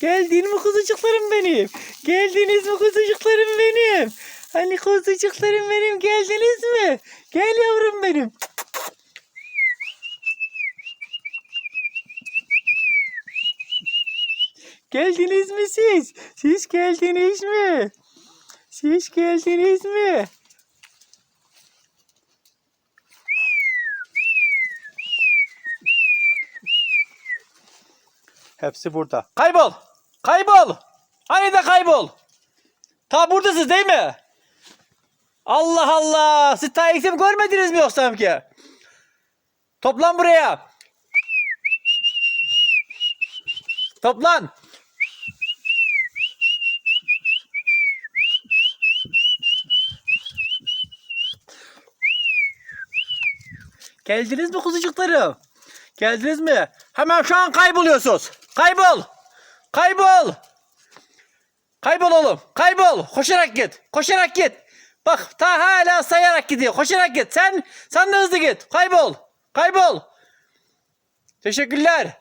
Geldin mi kuzucuklarım benim? Geldiniz mi kuzucuklarım benim? Hani kuzucuklarım benim geldiniz mi? Gel yavrum benim. Geldiniz mi siz? Siz geldiniz mi? Siz geldiniz mi? Hepsi burada. Kaybol! Kaybol! Hani de kaybol! Ta buradasınız değil mi? Allah Allah! Siz ta isim görmediniz mi yoksa ki? Toplan buraya! Toplan! Geldiniz mi kuzucuklarım? Geldiniz mi? Hemen şu an kayboluyorsunuz. Kaybol! Kaybol! Kaybol oğlum. Kaybol. Koşarak git. Koşarak git. Bak ta hala sayarak gidiyor. Koşarak git. Sen sen de hızlı git. Kaybol. Kaybol. Teşekkürler.